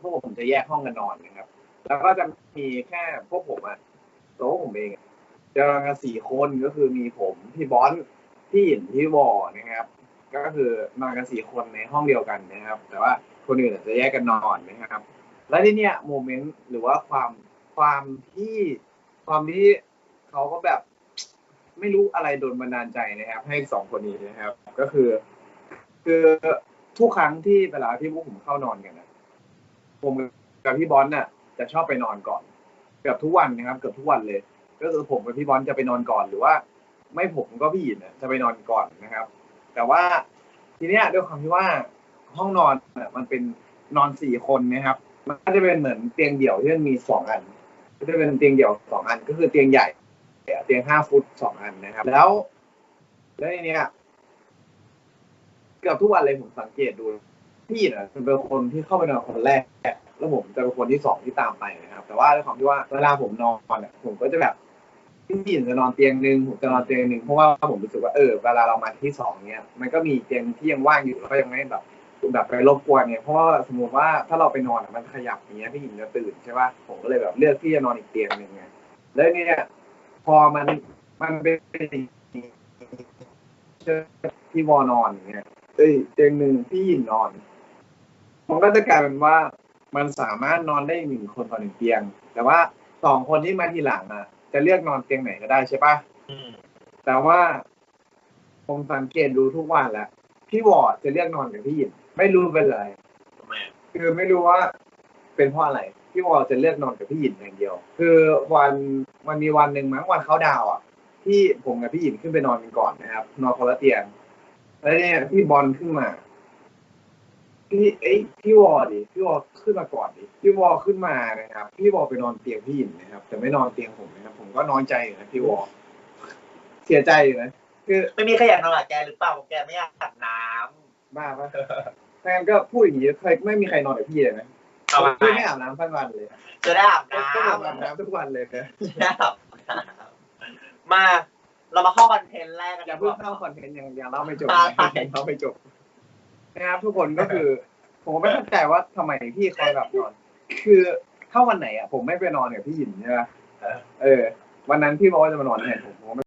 พวกผมจะแยกห้องกันนอนนะครับ แล้วก็จะมีแค่พวกผมอะตัวผมเองจะนอนกันสี่คนก็คือมีผมพี่บอสพี่หินพี่วอนะครับ ก็คือนอนกันสี่คนในห้องเดียวกันนะครับ แต่ว่าคนอื่นจะแยกกันนอนนะครับ แล้วที่เนี้ยโมเมนต์หรือว่าความความที่ความที่เขาก็แบบไม่รู้อะไรโดนบันดาลใจนะครับ ให้สองคนนี้นะครับ ก็คือ คือทุกครั้งที่เวลาที่พวกผมเข้านอนกันนะ ผมกับพี่บอลน่ะจะชอบไปนอนก่อน เกือบทุกวันนะครับ เกือบทุกวันเลย ก็คือผมกับพี่บอลจะไปนอนก่อนหรือว่า ไม่ผมก็พี่หยินน่ะจะไปนอนก่อนนะครับ แต่ว่าทีเนี้ยด้วยความที่ว่าห้องนอนน่ะมันเป็นนอนสี่คนนะครับ มันก็จะเป็นเหมือนเตียงเดี่ยวที่มันมีสองอัน ก็จะเป็นเตียงเดี่ยวสองอันก็คือเตียงใหญ่เตียงห้าฟุตสองอันนะครับ แล้วแล้วทีเนี้ยเกือบทุกวันเลยผมสังเกตดู พี่น่ะเป็นคนที่เข้าไปนอนคนแรก แล้วผมจะเป็นคนที่สองที่ตามไปนะครับ แต่ว่าด้วยความที่ว่าเวลาผมนอนเนี่ยผมก็จะแบบพี่หยินจะนอนเตียงหนึ่งผมจะนอนเตียงหนึ่งเพราะว่าผมรู้สึกว่าเออเวลาเรามาที่สองเนี่ยมันก็มีเตียงที่ยังว่างอยู่แล้วก็ยังไม่แบบแบบไปรบกวนเนี่ยเพราะว่าสมมติว่าถ้าเราไปนอนมันขยับอย่างเงี้ยพี่หญิงจะตื่นใช่ป่ะผมก็เลยแบบเลือกที่จะนอนอีกเตียงหนึ่งไงแล้วเนี่ยพอมันมันเป็นอย่างนี้พี่วอนอนอย่างเงี้ยเอ้ยเตียงหนึ่งพี่หญิงนอน มันก็จะกลายเป็นว่ามันสามารถนอนได้หนึ่งคนต่อหนึ่งเตียง แต่ว่าสองคนที่มาทีหลังอะ จะเลือกนอนเตียงไหนก็ได้ใช่ปะอืมแต่ว่าผมสังเกตดูทุกวันแล้วพี่วอร์ดจะเลือกนอนกับพี่หยินไม่รู้เป็นไรทำไมอะคือไม่รู้ว่าเป็นเพราะอะไรพี่วอลจะเลือกนอนกับพี่หยินอย่างเดียว คือวันมันมีวันหนึ่งมั้งวันเขาดาวน์อะที่ผมกับพี่หยินขึ้นไปนอนกันก่อนนะครับ นอนคนละเตียงแล้วเนี่ยพี่บอลขึ้นมา พี่เอ้ยพี่วอลดิพี่วอลขึ้นมาก่อนดิพี่วอลขึ้นมานะครับ พี่วอลไปนอนเตียงพี่หยินนะครับ แต่ไม่นอนเตียงผมนะครับ ผมก็น้อยใจอยู่นะพี่วอลเสียใจอยู่นะคือไม่มีใครอยากนอนกับแกหรือเปล่าแกไม่อยากอาบน้บ้าปะแฟนก็พูดอย่างนี้เคยไม่มีใครนอนกับพี่เลยนะำเอาไปพี่ไม่อาบน้ำทั้งวันเลยจะได้อาบก็น้ก็อาบำน้ำทุกวันเลยนะจะได้อาบน้ำมาเรามาเข้าคอนเทนต์แรกกันอย่าดีเพิ่งกว่าเข้าคอนเทนต์ยังยังเล่าไม่จบใช่ยังเล่าไม่จบ นะครับทุกคนก็คือ ผมก็ไม่เข้าใจว่าทำไมพี่คอยแบบนอน คือถ้าวันไหนอะผมไม่ไปนอนกับพี่หยินใช่ไหมเออ วันนั้นพี่บอกว่าจะมานอนแทนผมผมก็ไม่